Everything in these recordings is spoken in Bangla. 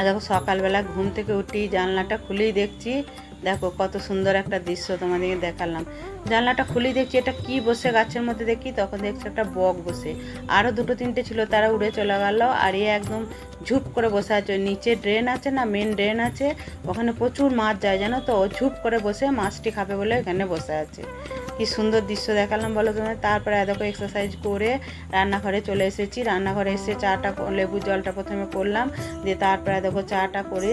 দেখো সকালবেলা ঘুম থেকে উঠি জানলাটা খুলেই দেখছি। দেখো কত সুন্দর একটা দৃশ্য তোমাদেরকে দেখালাম। জানলাটা খুলেই দেখছি, এটা কি বসে গাছের মধ্যে দেখি? তখন দেখছি একটা বক বসে। আরও দুটো তিনটে ছিল, তারা উড়ে চলে গেল আর এ একদম ঝুপ করে বসে আছে। নিচে ড্রেন আছে না মেন ড্রেন আছে। ওখানে প্রচুর মাছ যায়, জানো তো? ও ঝুপ করে বসে মাছটি খাবে বলে এখানে বসে আছে। কি সুন্দর দৃশ্য দেখালাম বলো তোমার তারপরে দেখো এক্সারসাইজ করে রান্নাঘরে চলে এসেছি। রান্নাঘরে এসে চাটা লেবু জলটা প্রথমে করলাম। দিয়ে তারপরে দেখো চাটা করে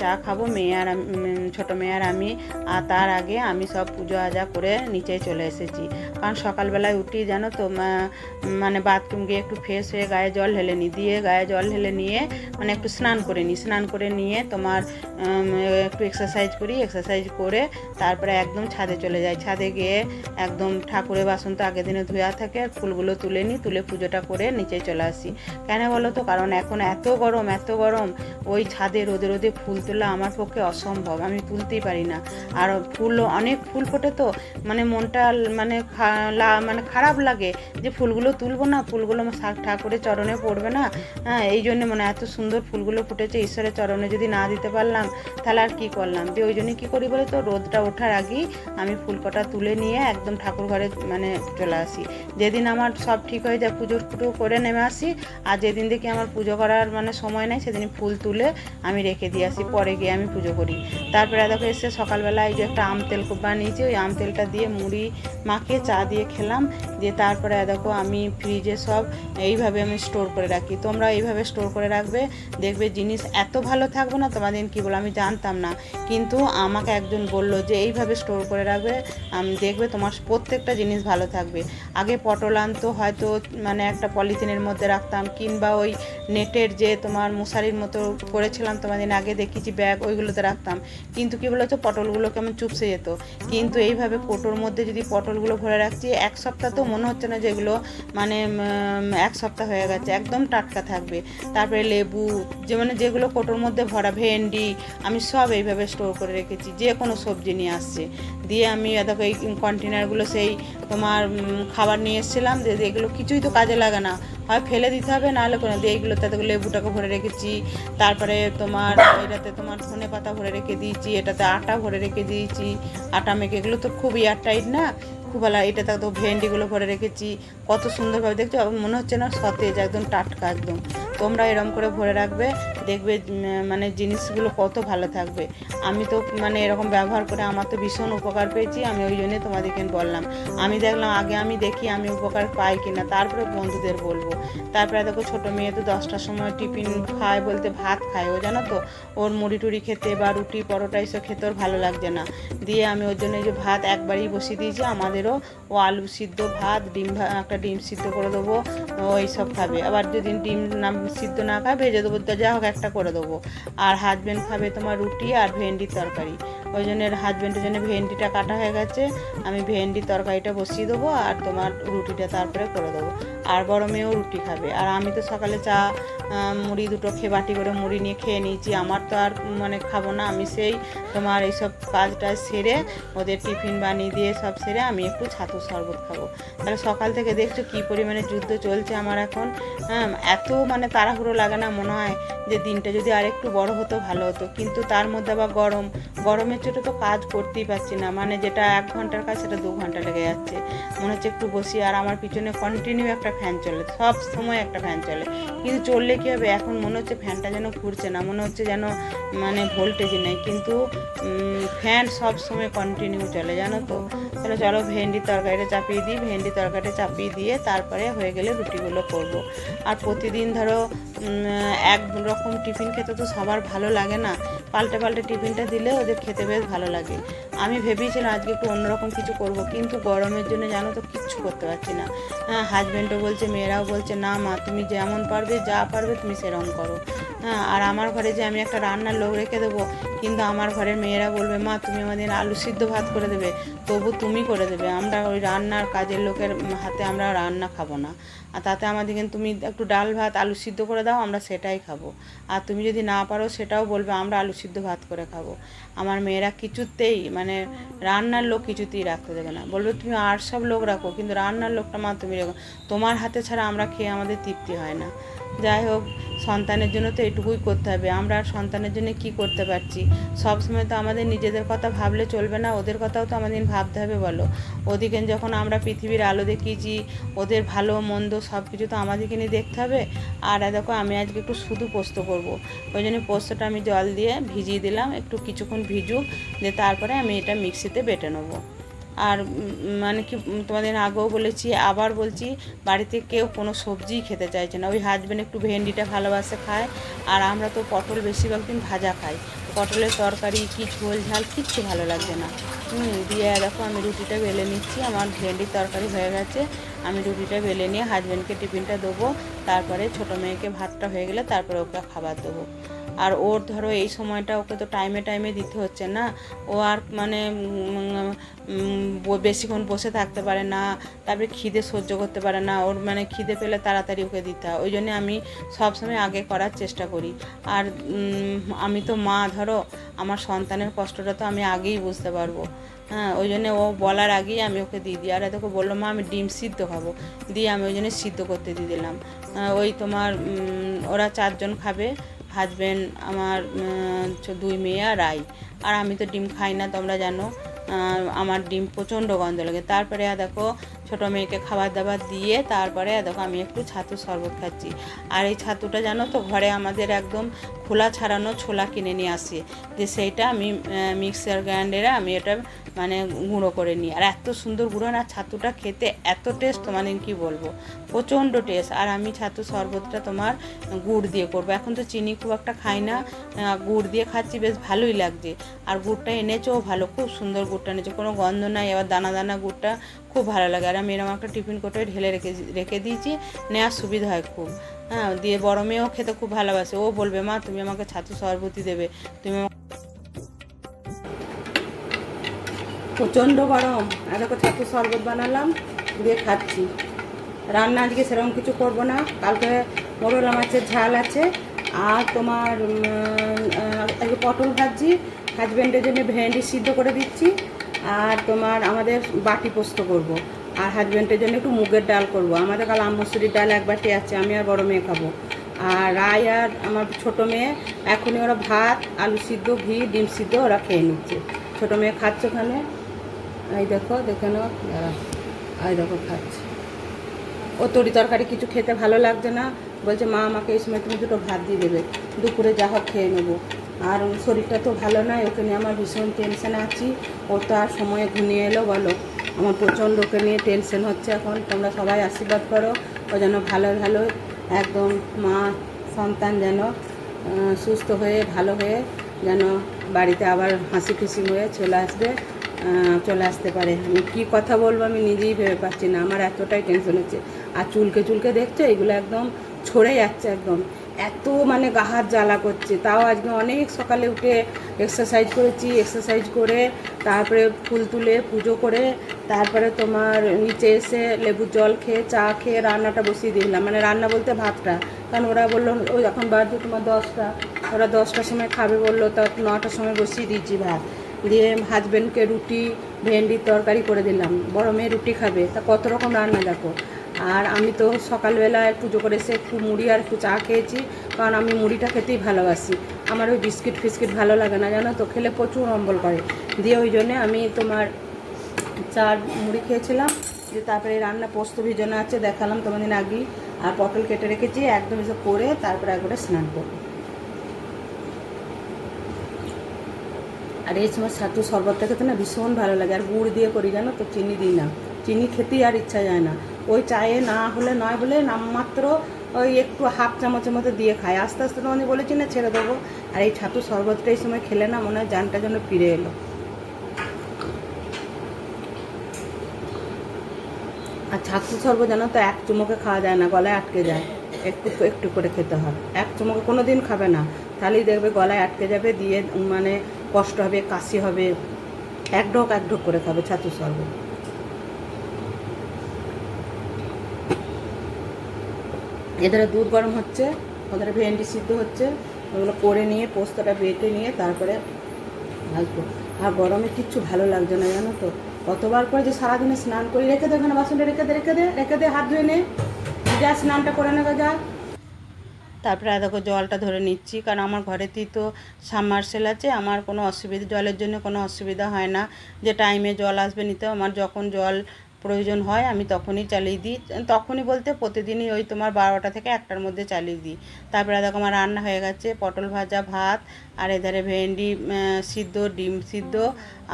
চা খাব। মেয়ে আর ছোট মেয়ে আর আমি। আর তার আগে আমি সব পুজো আজা করে নিচে চলে এসেছি। কারণ সকালবেলায় উঠি জানো তো মানে বাথরুম গিয়ে একটু ফ্রেশ হয়ে গায়ে জল ঢেলে নিই দিয়ে গায়ে জল ঢেলে নিয়ে মানে একটু স্নান করে নিই স্নান করে নিয়ে তোমার একটু এক্সারসাইজ করি এক্সারসাইজ করে তারপরে একদম ছাদে চলে যাই। ছাদে গিয়ে একদম ঠাকুরের বাসন তো আগের দিনে ধোয়া থাকে ফুলগুলো তুলে নিই তুলে পুজোটা করে নিচে চলে আসি। কেন বলো তো? কারণ এখন এত গরম এত গরম, ওই ছাদে রোদে রোদে ফুল তোলা আমার পক্ষে অসম্ভব, আমি তুলতেই পারি না। আর ফুল অনেক ফুল ফোটে তো মানে মনটা মানে খা- মানে খারাপ লাগে যে ফুলগুলো তুলবো না, ফুলগুলো আমার শা- ঠাকুরের চরণে পড়বে না। হ্যাঁ এই জন্য মানে এত সুন্দর ফুলগুলো ফুটেছে, ঈশ্বরের চরণে যদি না দিতে পারলাম, তাহলে আর কী করলাম? দিয়ে ওই জন্য কী করি বলে তো রোদটা ওঠার আগেই আমি ফুল কটা তুলে নিয়ে একদম ঠাকুর ঘরে মানে চলে আসি। যেদিন আমার সব ঠিক হয়ে যায় পুজো টুজো করে নেমে আসি, আর যেদিন দেখি আমার পুজো করার মানে সময় নেই সেদিন ফুল তুলে আমি রেখে দিয়ে আসি, পরে গিয়ে আমি পুজো করি। তারপরে দেখো এসে সকালবেলা এই যে একটা আম তেল খুব বানিয়েছি, ওই আম তেলটা দিয়ে মুড়ি মাখিয়ে চা দিয়ে খেলাম, দিয়ে তারপরে দেখো আমি ফ্রিজে সব এইভাবে আমি স্টোর করে রাখি। তোমরা এইভাবে স্টোর করে রাখবে, দেখবে জিনিস এত ভালো থাকবে না, তোমাদের কি বলো আমি জানতাম না। কিন্তু আমাকে একজন বলল যে এইভাবে স্টোর করে রাখবে আমি দেখবে তোমার প্রত্যেকটা জিনিস ভালো থাকবে। আগে পটল আনতো, হয়তো মানে একটা পলিথিনের মধ্যে রাখতাম, কিংবা ওই নেটের যে তোমার মশারির মতো করেছিলাম, তোমাদের আগে দেখেছি ব্যাগ, ওইগুলোতে রাখতাম। কিন্তু কি বলতো পটলগুলো কেমন চুপসে যেত। কিন্তু এইভাবে কোটোর মধ্যে যদি পটলগুলো ভরে রাখছি এক সপ্তাহ তো মনে হচ্ছে না যেগুলো মানে এক সপ্তাহ হয়ে গেছে, একদম টাটকা থাকবে। তারপরে লেবু, যে মানে যেগুলো কোটোর মধ্যে ভরা, ভেন্ডি, আমি সব এইভাবে স্টোর করে রেখেছি, যে কোনো সবজি নিয়ে আসছে। দিয়ে আমি দেখো এই কন্টেনারগুলো সেই তোমার খাবার নিয়ে এসেছিলাম, যে এগুলো কিছুই তো কাজে লাগে না। হয় ফেলে দিতে হবে, নাহলে কোনো, দিয়ে এইগুলো তাতে লেবুটাকে ভরে রেখেছি। তারপরে তোমার, এটাতে তোমার ধনে পাতা ভরে রেখে দিয়েছি, এটাতে আটা ভরে রেখে দিয়েছি, আটা মেখে, এগুলো তো খুব এয়ারটাইট না? ভালো এটাতে তো ভেন্ডিগুলো ভরে রেখেছি, কত সুন্দরভাবে দেখছ, মনে হচ্ছে না সতেজ, একদম টাটকা, একদম। তোমরা এরম করে ভরে রাখবে, দেখবে মানে জিনিসগুলো কত ভালো থাকবে। আমি তো মানে এরকম ব্যবহার করে আমার তো ভীষণ উপকার পেয়েছি, আমি ওই জন্যে তোমাদেরকে বললাম। আমি দেখলাম, আগে আমি দেখি আমি উপকার পাই কি না তারপরে বন্ধুদের বলব। তারপরে দেখো, ছোটো মেয়ে তো দশটার সময় টিফিন খায় বলতে ভাত খায় ও, জানো তো? ওর মুড়ি টুড়ি খেতে বা রুটি, পরোটা এসব খেতে ওর ভালো লাগছে না। দিয়ে আমি ওর জন্য এই যে ভাত একবারই বসিয়ে দিয়েছি, আমাদেরও ও আলু সিদ্ধ ভাত, ডিম একটা ডিম সিদ্ধ করে দেবো, ও এইসব খাবে। আবার যদি ডিম না সিদ্ধ না খায় ভেজে দেবো যা হোক একটা করে দেবো। আর হাজব্যান্ড খাবে তোমার রুটি আর ভেন্ডির তরকারি। ওই জন্য হাজব্যান্ডের জন্য ভেন্ডিটা কাটা হয়ে গেছে। আমি ভেন্ডির তরকারিটা বসিয়ে দেবো আর তোমার রুটিটা তারপরে করে দেবো। আর বড় মেয়েও রুটি খাবে। আর আমি তো সকালে চা মুড়ি দুটো খেয়ে বাটি করে মুড়ি নিয়ে খেয়ে নিয়েছি। আমার তো আর মানে খাব না। আমি সেই তোমার এইসব কাজটা সেরে ওদের টিফিন বানিয়ে দিয়ে সব সেরে আমি একটু ছাতু শরবত খাব। তাহলে সকাল থেকে দেখছ কী পরিমাণে যুদ্ধ চলছে আমার এখন। হ্যাঁ এত মানে তাড়াহুড়ো লাগে না মনে হয় যে দিনটা যদি আর একটু বড় হতো, ভালো হতো। কিন্তু তার মধ্যে আবার গরম। গরমের চোটে তো কাজ করতেই পারছি না মানে যেটা এক ঘণ্টার কাজ সেটা দু ঘণ্টা লেগে যাচ্ছে। মনে হচ্ছে একটু বসি, আর আমার পিছনে কন্টিনিউ একটা ফ্যান চলে, সব সময় একটা ফ্যান চলে। কিন্তু চললে কী হবে? এখন মনে হচ্ছে ফ্যানটা যেন ঘুরছে না, মনে হচ্ছে যেন মানে ভোল্টেজই নেই। কিন্তু ফ্যান সব সময় কন্টিনিউ চলে, জানো তো? তাহলে চলো ভেন্ডি তরকারিটা চাপিয়ে দিই, ভেন্ডি তরকারিটা চাপিয়ে দিয়ে তারপরে হয়ে গেলে রুটিগুলো করব। আর প্রতিদিন ধরো এক রকম টিফিন খেতে তো সবার ভালো লাগে না। পাল্টে পাল্টে টিফিনটা দিলে ওদের খেতে বেশ ভালো লাগে। আমি ভেবেছিলাম আজকে একটু অন্যরকম কিছু করব, কিন্তু গরমের জন্য জানো তো কিচ্ছু করতে পারছি না। হ্যাঁ হাজব্যান্ডও বলছে, মেয়েরাও বলছে, না মা, তুমি যেমন পারবে যা পারবে তুমি সেরকম করো। আর আমার ঘরে যে আমি একটা রান্নার লোক রেখে দেবো, কিন্তু আমার ঘরের মেয়েরা বলবে, মা, তুমি আমাদের আলু সিদ্ধ ভাত করে দেবে, তবু তুমি করে দেবে। আমরা ওই রান্নার কাজের লোকের হাতে আমরা রান্না খাব না। আর তাতে আমাদের কিন্তু তুমি একটু ডাল ভাত আলু সিদ্ধ করে দাও, আমরা সেটাই খাব। আর তুমি যদি না পারো, সেটাও বলবে, আমরা আলু সিদ্ধ ভাত করে খাব। আমার মেয়েরা কিছুতেই মানে রান্নার লোক কিছুতেই রাখতে দেবে না। বলবে, তুমি আর সব লোক রাখো, কিন্তু রান্নার লোকটা মা তুমি রাখো তোমার হাতে ছাড়া আমরা খেয়ে আমাদের তৃপ্তি হয় না। যাই হোক, সন্তানের জন্য তো এটুকুই করতে হবে। আমরা আর সন্তানের জন্য কি করতে পারছি? সব সময় তো আমাদের নিজেদের কথা ভাবলে চলবে না, ওদের কথাও তো আমাদের ভাবতে হবে বলো। ওদিকে যখন আমরা পৃথিবীর আলো দেখিয়েছি, ওদের ভালো, মন্দ সব কিছু তো আমাদেরকে নিয়ে দেখতে হবে। আর দেখো, আমি আজকে একটু শুধু পোস্ত করব। ওই জন্য পোস্তটা আমি জল দিয়ে ভিজিয়ে দিলাম, একটু কিছুক্ষণ ভিজুক, দিয়ে তারপরে আমি এটা মিক্সিতে বেটে নেব। আর মানে কি তোমাদের আগেও বলেছি, আবার বলছি, বাড়িতে কেউ কোনো সবজিই খেতে চাইছে না। ওই হাজব্যান্ড একটু ভেন্ডিটা ভালোবাসে খায়, আর আমরা তো পটল বেশিরভাগ দিন ভাজা খাই। পটলের তরকারি কি ঝোল ঝাল কিচ্ছু ভালো লাগছে না। হুম, দিয়ে দেখো আমি রুটিটা বেলে নিচ্ছি, আমার ভেন্ডির তরকারি হয়ে গেছে। আমি রুটিটা বেলে নিয়ে হাজব্যান্ডকে টিফিনটা দেবো, তারপরে ছোটো মেয়েকে ভাতটা হয়ে গেলে তারপরে ওকে খাবার দেবো। আর ওর ধরো এই সময়টা ওকে তো টাইমে টাইমে দিতে হচ্ছে না। ও আর মানে বেশিক্ষণ বসে থাকতে পারে না, তারপরে খিদে সহ্য করতে পারে না, ওর মানে খিদে পেলে তাড়াতাড়ি ওকে দিতে হয়। ওই জন্যে আমি সবসময় আগে করার চেষ্টা করি। আর আমি তো মা, ধরো, আমার সন্তানের কষ্টটা তো আমি আগেই বুঝতে পারব। হ্যাঁ ওই জন্য ও বলার আগেই আমি ওকে দিয়ে দিই। আর এতকে বলল, মা, আমি ডিম সিদ্ধ খাব। দিয়ে আমি ওই জন্য সিদ্ধ করতে দিয়ে দিলাম। ওই তোমার ওরা চারজন খাবে। হাজবেন্ড আমার দুই মেয়ে আর আই। আর আমি তো ডিম খাই না তোমরা জানো। আমার ডিম প্রচণ্ড গন্ধ লাগে। তারপরে দেখো, ছোটো মেয়েকে খাবার দাবার দিয়ে তারপরে দেখো, আমি একটু ছাতু শরবত খাচ্ছি। আর এই ছাতুটা জানো তো, ঘরে আমাদের একদম খোলা ছাড়ানো ছোলা কিনে নিয়ে আসি। যে সেইটা আমি মিক্সার গ্রাইন্ডারে আমি এটা মানে গুঁড়ো করে নিই। আর এত সুন্দর গুঁড়ো, না, ছাতুটা খেতে এত টেস্ট মানে কি বলব? প্রচণ্ড টেস্ট আর আমি ছাতু শরবতটা তোমার গুড় দিয়ে করব। এখন তো চিনি খুব একটা খাই না। গুড় দিয়ে খাচ্ছি, বেশ ভালোই লাগছে। আর গুড়টা এনেছেও ভালো, খুব সুন্দর গুড়টা এনেছে কোনো গন্ধ নাই, এবার দানা দানা গুড়টা খুব ভালো লাগে। আর আমি এরকম একটা টিফিন কোটে ঢেলে রেখে রেখে দিয়েছি, নেওয়ার সুবিধা হয় খুব। হ্যাঁ দিয়ে বড় মেয়েও খেতে খুব ভালোবাসে। ও বলবে, মা, তুমি আমাকে ছাতু শরবতই দেবে। তুমি প্রচণ্ড গরম। আর দেখো, ছাতু শরবত বানালাম, দিয়ে খাচ্ছি। রান্না আজকে সেরকম কিছু করব না। কালকে মোরলা মাছের ঝাল আছে, আর তোমার পটল ভাজছি হাজব্যান্ডের জন্য ভেন্ডি সিদ্ধ করে দিচ্ছি আর তোমার আমাদের বাটি পোস্ত করব। আর হাজব্যান্ডের জন্য একটু মুগের ডাল করব। আমাদের কাল আমসুরির ডাল এক বাটি আছে, আমি আর বড় মেয়ে খাব। আর রায় আর আমার ছোটো মেয়ে, এখনই ওরা ভাত, আলু সিদ্ধ, ঘি, ডিম সিদ্ধ ওরা খেয়ে নিচ্ছে। ছোটো মেয়ে খাচ্ছে ওখানে। এই দেখো, দেখে নাও। এই দেখো, খাচ্ছে। ও তরি তরকারি কিছু খেতে ভালো লাগছে না। বলছে, মা, আমাকে এই সময় তুমি দুটো ভাত দিয়ে দেবে। দুপুরে যা হোক খেয়ে নেব। আর ওর শরীরটা তো ভালো নয়, ওকে নিয়ে আমার ভীষণ টেনশানে আছি। ও তো আর সময়ে ঘুমিয়ে এলো, বলো। আমার প্রচণ্ড ওকে নিয়ে টেনশন হচ্ছে এখন। তোমরা সবাই আশীর্বাদ করো, ও যেন ভালো ভালো, একদম মা, সন্তান যেন সুস্থ হয়ে, ভালো হয়ে যেন বাড়িতে আবার হাসি খুশি হয়ে চলে আসবে চলে আসতে পারে। আমি কী কথা বলব আমি নিজেই ভেবে পাচ্ছি না। আমার এতটাই টেনশন হচ্ছে। আর চুলকে চুলকে দেখছ? এগুলো একদম ছড়ে যাচ্ছে একদম। এত মানে গাহার জ্বালা করছে। তাও আজকে অনেক সকালে উঠে এক্সারসাইজ করেছি এক্সারসাইজ করে, তারপরে ফুল তুলে পুজো করে, তারপরে তোমার নিচে এসে লেবুর জল খেয়ে, চা খেয়ে রান্নাটা বসিয়ে দিলাম। মানে রান্না বলতে ভাতটা। কারণ ওরা বলল, ওই এখন বাজে তোমার দশটা। ওরা দশটার সময় খাবে বলল, তা নটার সময় বসিয়ে দিয়েছি ভাত। দিয়ে হাজব্যান্ডকে রুটি, ভেন্ডির তরকারি করে দিলাম। বড় মেয়ে রুটি খাবে। তা কত রকম রান্না দেখো। আর আমি তো সকালবেলায় পুজো করে এসে একটু মুড়ি আর একটু চা খেয়েছি, কারণ আমি মুড়িটা খেতেই ভালোবাসি। আমার ওই বিস্কিট ফিস্কিট ভালো লাগে না, জানো তো? খেলে প্রচুর অম্বল করে। দিয়ে ওই জন্যে আমি তোমার চা মুড়ি খেয়েছিলাম যে তারপরে রান্না পোস্ত ভিজানো আছে, দেখালাম তোমাদের আগেই। আর পটল কেটে রেখেছি, একদম এসব করে তারপরে একবারে স্নান করব। আর এই সময় ছাতু শরবতটা খেতে না ভীষণ ভালো লাগে, আর গুড় দিয়ে করি, জানো তো? চিনি দিই না। চিনি খেতেই আর ইচ্ছা যায় না। ওই চায়ে না হলে নয় বলে নামমাত্র ওই একটু হাফ চামচের মতো দিয়ে খায়। আস্তে আস্তে তোমাদের বলেছি না, ছেড়ে দেবো। আর এই ছাতু শরবতটা এই সময় খেলে না, মনে হয় জানটা যেন ফিরে এলো। আর ছাতু শরবত যেন তো, এক চুমুকে খাওয়া যায় না, গলায় আটকে যায়। একটু একটু করে খেতে হয়। এক চুমুকে কোনো দিন খাবে না। তাহলেই দেখবে গলায় আটকে যাবে, দিয়ে মানে কষ্ট হবে, কাশি হবে। এক ঢোক এক ঢোক করে খাবে ছাতু শরবত। এদের দুধ গরম হচ্ছে ওদের ভেন্ডি সিদ্ধ হচ্ছে, ওগুলো করে নিয়ে, পোস্তটা বেটে নিয়ে তারপরে ভাজবো। আর গরমে কিচ্ছু ভালো লাগছে না, জানো তো? কতবার করে যে সারাদিনে স্নান করি, রেখে দে ওখানে বাসনটা, রেখে দে রেখে দে রেখে দে, হাত ধুয়ে নে। যা স্নানটা করে নেবে যা। তারপরে দেখো জলটা ধরে নিচ্ছি, কারণ আমার ঘরেতেই তো সাবমার্সেল আছে, আমার কোনো অসুবিধা, জলের জন্য কোনো অসুবিধা হয় না। যে টাইমে জল আসবে নিতে আমার যখন জল প্রয়োজন হয়, আমি তখনই চালিয়ে দিই। তখনই বলতে প্রতিদিনই ওই তোমার বারোটা থেকে একটার মধ্যে চালিয়ে দিই। তারপরে দেখো আমার রান্না হয়ে গেছে, পটল ভাজা, ভাত, আর এধারে ভেন্ডি সিদ্ধ, ডিম সিদ্ধ,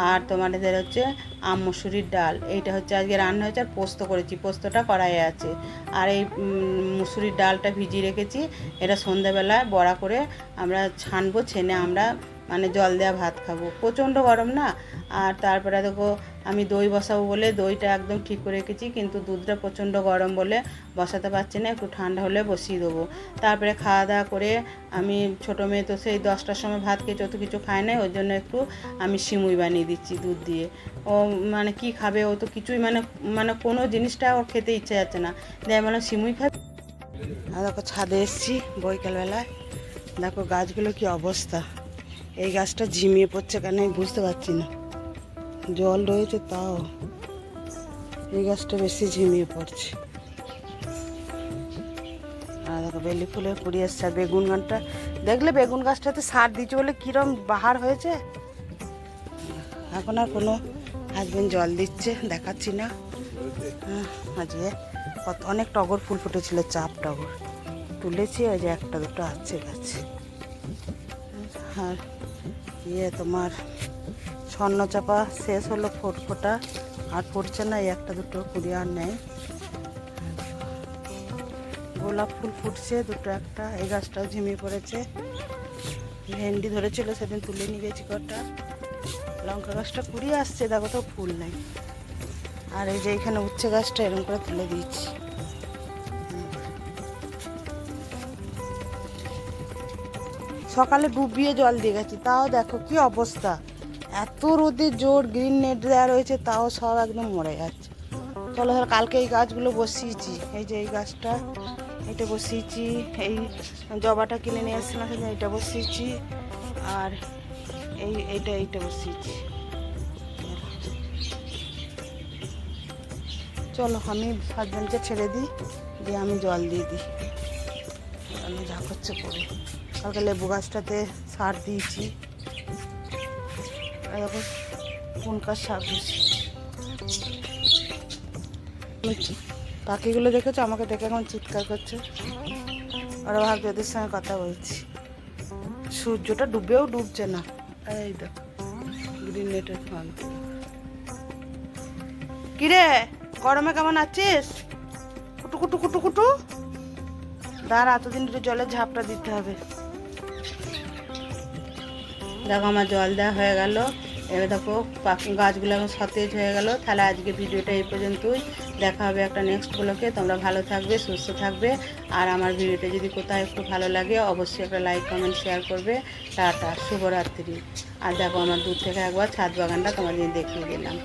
আর তোমার এদের হচ্ছে আম মুসুরির ডাল। এইটা হচ্ছে আজকে রান্না হয়েছে, আর পোস্ত করেছি, পোস্তটা কড়াইয়ে আছে। আর এই মুসুরির ডালটা ভিজিয়ে রেখেছি, এটা সন্ধ্যাবেলায় বড়া করে আমরা ছানবো, ছেনে আমরা মানে জল দেওয়া ভাত খাব। প্রচণ্ড গরম না? আর তারপরে দেখো আমি দই বসাবো বলে দইটা একদম ঠিক করে রেখেছি, কিন্তু দুধটা প্রচণ্ড গরম বলে বসাতে পারছি না, একটু ঠান্ডা হলে বসিয়ে দেবো। তারপরে খাওয়া দাওয়া করে আমি ছোটো মেয়ে তো সেই দশটার সময় ভাত খেয়ে অত কিছু খায় না ওই জন্য একটু আমি সিমুই বানিয়ে দিচ্ছি দুধ দিয়ে। ও মানে কি খাবে ও তো কিছুই মানে মানে কোনো জিনিসটা ওর খেতে ইচ্ছে যাচ্ছে না। দেয় মানে সিমুই খাবে? আর দেখো, ছাদে এসেছি বৈকালবেলায় দেখো, গাছগুলো কি অবস্থা। এই গাছটা ঝিমিয়ে পড়ছে কেন বুঝতে পারছি না। জল রয়েছে তাও এই গাছটা বেশি ঝিমিয়ে পড়ছে। আর দেখো বেলি ফুলের কুড়ি এসছে আর বেগুন গানটা দেখলে বেগুন গাছটাতে সার দিচ্ছে বলে কিরম বাহার হয়েছে? এখন আর কোনো হাজবেন্ড জল দিচ্ছে দেখাচ্ছি না। হ্যাঁ, আজকে কত অনেক টগর ফুল ফুটেছিল চাপ টগর। তুলেছি ওই যে একটা দুটো আছে গাছে। আর ইয়ে তোমার স্বর্ণচাপা শেষ হলো ফোট ফোটা। আর ফুটছে না একটা দুটো কুড়ি আর নেই। গোলাপ ফুল ফুটছে, দুটো একটা। এই গাছটাও ঝিমিয়ে পড়েছে। ভেন্ডি ধরেছিল, সেদিন তুলে নিয়ে গেছি কটা লঙ্কা গাছটা কুড়িয়ে আসছে, দেখো তো ফুল নেই। আর এই যে এখানে উচ্ছে গাছটা, এরকম করে তুলে দিয়েছি। সকালে ডুবিয়ে জল দিয়ে গেছি, তাও দেখো কি অবস্থা। এত রোদের জোর গ্রিন নেট দেওয়া রয়েছে, তাও সব একদম মরে যাচ্ছে। চলো ধর কালকে এই গাছগুলো বসিয়েছি। এই যে এই গাছটা, এটা বসিয়েছি। এই জবাটা কিনে নিয়ে এসেছিলাম সেদিন এইটা বসিয়েছি। আর এই এইটা এইটা বসিয়েছি। চলো, আমি হাজব্যান্ডকে ছেড়ে দিই, দিয়ে আমি জল দিয়ে দিই। আমি যা করছে করে। কালকে লেবু গাছটাতে সার দিয়েছি। দেখো পাখিগুলো দেখেছ? আমাকে দেখে এখন চিৎকার করছে। ওরা ভাবছে ওদের সঙ্গে কথা বলছি। সূর্যটা ডুবেও ডুবছে না। এই দেখো কিরে, গরমে কেমন আছিস? কুটু কুটু কুটু কুটু। দাঁড়া, এতদিন জলের ঝাপটা দিতে হবে। দেখো আমার জল দেওয়া হয়ে গেল। এবার দেখো গাছগুলো এখন সতেজ হয়ে গেল। তাহলে আজকে ভিডিওটা এই পর্যন্তই। দেখা হবে একটা নেক্সট ব্লকে তোমরা ভালো থাকবে, সুস্থ থাকবে। আর আমার ভিডিওটা যদি কোথাও একটু ভালো লাগে, অবশ্যই একটা লাইক কমেন্ট শেয়ার করবে। টাটা, শুভরাত্রি। আর দেখো আমার দূর থেকে একবার ছাদ বাগানটা তোমাদের দেখিয়ে দিলাম।